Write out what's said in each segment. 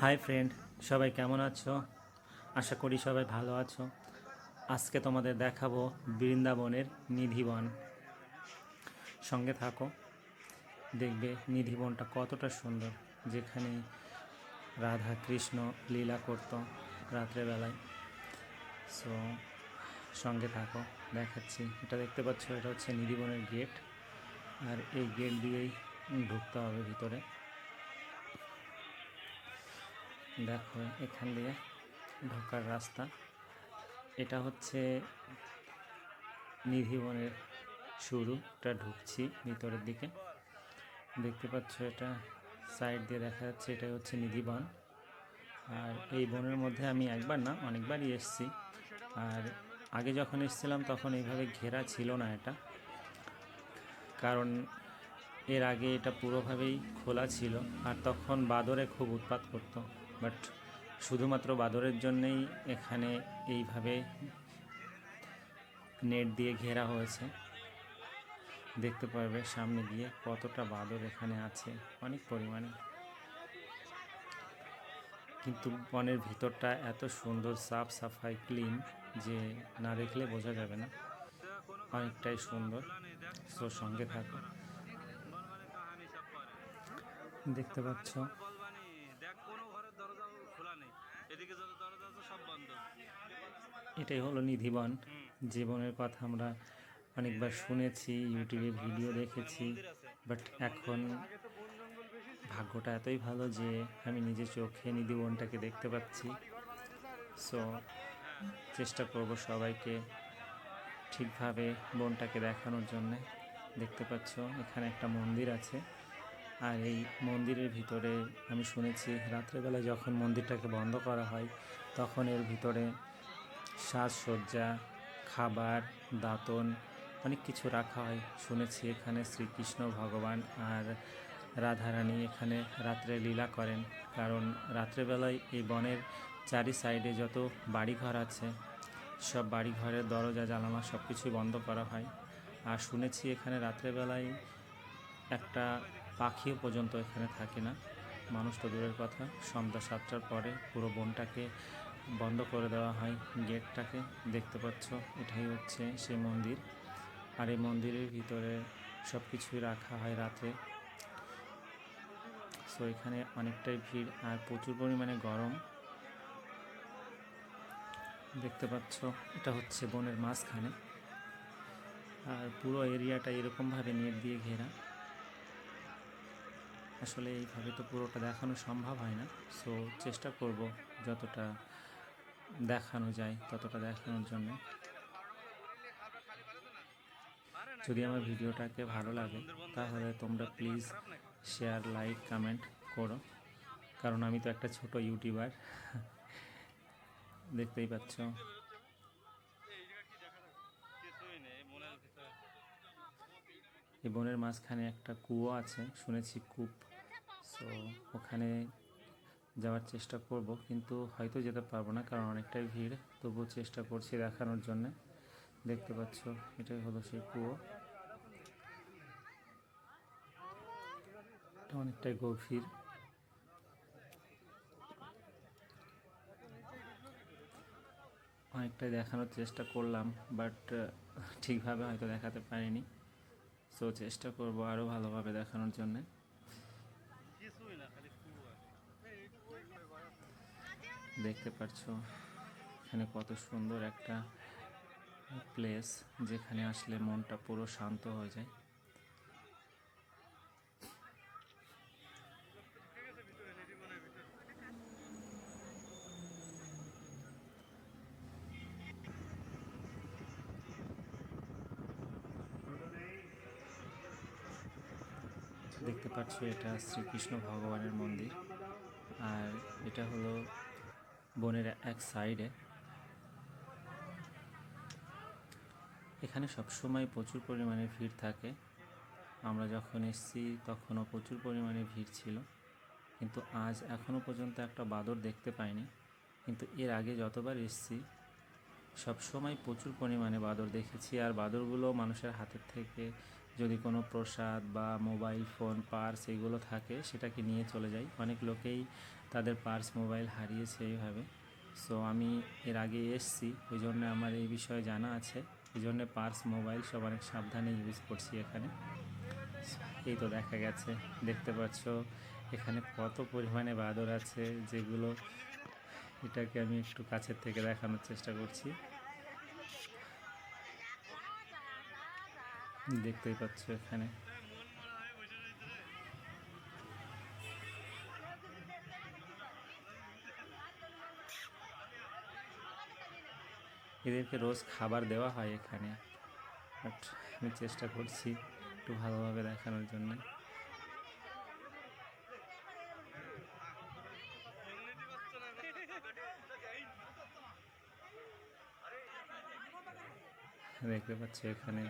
Hi friend সবাই কেমন আছো? আশা করি সবাই ভালো আছো। আজকে তোমাদের দেখাবো বৃন্দাবনের নিধিবন। সঙ্গে থাকো। দেখবে নিধিবনটা কতটা সুন্দর। যেখানে রাধা কৃষ্ণ লীলা করতো রাত্রেবেলায় সো সঙ্গে থাকো। দেখাচ্ছি। এটা দেখতে পাচ্ছ, এটা হচ্ছে নিধিবনের গেট আর এই গেট দিয়েই ঢুকতে হবে ভিতরে। দেখো, এখান দিয়ে ঢোকার রাস্তা। এটা হচ্ছে নিধিবনের শুরু এটা ঢুকছি ভিতরের দিকে। দেখতে পাচ্ছ এটা সাইড দিয়ে দেখা যাচ্ছে এটা হচ্ছে নিধিবন। আর এই বনের মধ্যে আমি একবার না, অনেকবারই এসেছি। আর আগে যখন এসেছিলাম তখন এইভাবে ঘেরা ছিল না এটা। কারণ এর আগে এটা পুরোভাবেই খোলা ছিল, আর তখন বাদরে খুব উৎপাত করতো। বাট শুধুমাত্র বাদরের জন্যেই এখানে এইভাবে নেট দিয়ে ঘেরা হয়েছে। দেখতে পারবে সামনে গিয়ে কতটা বাদর এখানে আছে, অনেক পরিমাণে। কিন্তু বনের ভিতরটা এত সুন্দর, সাফ সাফাই, ক্লিন যে না দেখলে বোঝা যাবে না। অনেকটাই সুন্দর। সঙ্গে থাকো। দেখতে পাচ্ছ বলবানি দেখ কোনো ঘরের দরজা খোলা নেই এদিকে যত দরজা আছে সব বন্ধ এটাই হলো নিধিবন। জীবনের কথা আমরা অনেকবার শুনেছি ইউটিউবে ভিডিও দেখেছি বাট এখন ভাগ্যটা এতই ভালো যে আমি নিজে চোখে নিধিবনটাকে দেখতে পাচ্ছি। সো চেষ্টা করব সবাইকে ঠিকভাবে বনটাকে দেখানোর জন্যে। দেখতে পাচ্ছ, এখানে একটা মন্দির আছে। আর এই মন্দিরের ভিতরে আমি শুনেছি রাত্রেবেলা যখন মন্দিরটাকে বন্ধ করা হয়, তখন এর ভিতরে সাজসজ্জা, খাবার, দাঁতন, অনেক কিছু রাখা হয়। শুনেছি এখানে শ্রীকৃষ্ণ ভগবান আর রাধারানী এখানে রাত্রে লীলা করেন। কারণ রাত্রেবেলায় এই বনের চারি সাইডে যত বাড়িঘর আছে, সব বাড়িঘরের দরজা, জানালা সব কিছুই বন্ধ করা হয়। আর শুনেছি এখানে রাত্রেবেলায় একটা পাখিও পর্যন্ত এখানে থাকে না। মানুষ তো দূরের কথা, সন্ধ্যা সাতটার পরে পুরো বনটাকে বন্ধ করে দেওয়া হয় গেটটাকে। দেখতে পাচ্ছ, এটাই হচ্ছে সেই মন্দির। আর এই মন্দিরের ভিতরে সব কিছুই রাখা হয় রাতে। সো এখানে অনেকটাই ভিড় আর প্রচুর পরিমাণে গরম। দেখতে পাচ্ছ, এটা হচ্ছে বনের মাঝখানে। আর পুরো এরিয়াটা এরকমভাবে নেট দিয়ে ঘেরা। আসলে এইভাবে তো পুরোটা দেখানো সম্ভব হয় না। সো চেষ্টা করব যতটা দেখানো যায়, ততটা দেখানোর জন্য। যদি আমার ভিডিওটাকে ভালো লাগে, তাহলে তোমরা প্লিজ শেয়ার লাইক কমেন্ট করো। কারণ আমি তো একটা ছোট ইউটিউবার দেখতেই পাচ্ছ। এই বনের মাঝখানে একটা কুয়ো আছে, শুনেছি কূপ সো ওখানে যাওয়ার চেষ্টা করব, কিন্তু হয়তো যেতে পারব না কারণ অনেকটাই ভিড়। তবুও চেষ্টা করছি দেখানোর জন্য। দেখতে পাচ্ছ, এটাই হলো সেই কুয়ো। অনেকটাই গভীর। অনেকটাই দেখানোর চেষ্টা করলাম, বাট ঠিকভাবে হয়তো দেখাতে পারিনি। সো চেষ্টা করব আরও ভালোভাবে দেখানোর জন্যে কিছুই না খালি কুয়া দেখতে পাচ্ছো এখানে কত সুন্দর একটা প্লেস যেখানে আসলে মনটা পুরো শান্ত হয়ে যায়। দেখতে পাচ্ছ, এটা শ্রীকৃষ্ণ ভগবানের মন্দির। আর এটা হলো বনের এক সাইডে। এখানে সবসময় প্রচুর পরিমাণে ভিড় থাকে। আমরা যখন এসেছি তখনও প্রচুর পরিমাণে ভিড় ছিল। কিন্তু আজ এখনও পর্যন্ত একটা বাদর দেখতে পাইনি। কিন্তু এর আগে যতবার এসেছি, সবসময় প্রচুর পরিমাণে বাদর দেখেছি। আর বাদরগুলো মানুষের হাতের থেকে যদি কোনো প্রসাদ বা মোবাইল ফোন, পার্স এগুলো থাকে, সেটাকে নিয়ে চলে যায় অনেক লোকেই তাদের পার্স মোবাইল হারিয়েছে এইভাবে। সো আমি এর আগে এসছি ওই জন্য আমার এই বিষয়ে জানা আছে। এই জন্য পার্স মোবাইল সব অনেক সাবধানে ইউজ করছি এখানে। এই তো দেখা গেছে, দেখতে পাচ্ছ, এখানে কত পরিমাণে বাদর আছে, যেগুলো এটাকে আমি একটু কাছের থেকে দেখানোর চেষ্টা করছি। দেখতেই পাচ্ছ এখানে। এদেরকে রোজ খাবার দেওয়া হয় এখানে। বাট আমি চেষ্টা করছি একটু ভালোভাবে দেখানোর জন্য। দেখতে পাচ্ছ এখানে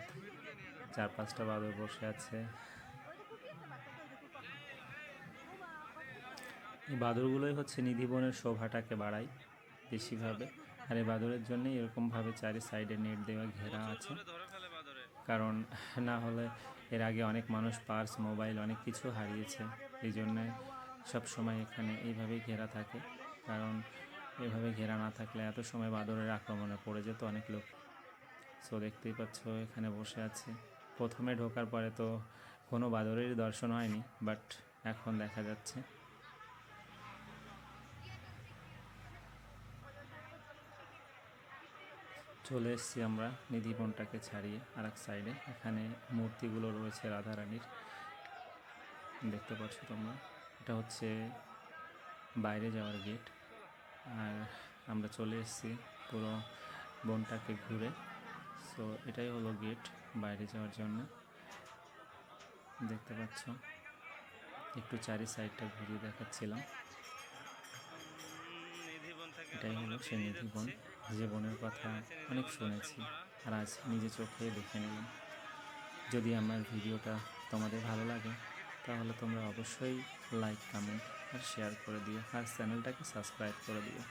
চার পাঁচটা বাদর বসে আছে। এই বাদরগুলোই হচ্ছে নিধিবনের শোভাটাকে বাড়ায় বেশিভাবে। আর এই বাদরের জন্যই এরকমভাবে চারি সাইডে নেট দেওয়া ঘেরা আছে। কারণ না হলে এর আগে অনেক মানুষ পার্স মোবাইল অনেক কিছু হারিয়েছে। এই জন্যে সবসময় এখানে এইভাবেই ঘেরা থাকে। কারণ এভাবে ঘেরা না থাকলে এত সময় বাদরের আক্রমণে পড়ে যেত অনেক লোক। সো দেখতেই পাচ্ছ এখানে বসে আছে। প্রথমে ঢোকার পরে তো কোনো বাদরেরই দর্শন হয়নি বাট এখন দেখা যাচ্ছে। চলে এসেছি আমরা নিধিবনটাকে ছাড়িয়ে আর এক সাইডে এখানে মূর্তিগুলো রয়েছে রাধারানীর। দেখতে পাচ্ছ তোমরা এটা হচ্ছে বাইরে যাওয়ার গেট আর আমরা চলে এসেছি পুরো বনটাকে ঘুরে। সো এটাই হলো গেট বাইরে যাওয়ার জন্য। দেখতে পাচ্ছ একটু চারি সাইডটা ঘুরিয়ে দেখাচ্ছিলাম। এটাই হলো সেই নিধিবন যে বোনের কথা অনেক শুনেছি আর আজ নিজে চোখে দেখে নিলাম। যদি আমার ভিডিওটা তোমাদের ভালো লাগে, তাহলে তোমরা অবশ্যই লাইক কমেন্ট আর শেয়ার করে দিও আর চ্যানেলটাকে সাবস্ক্রাইব করে দিও।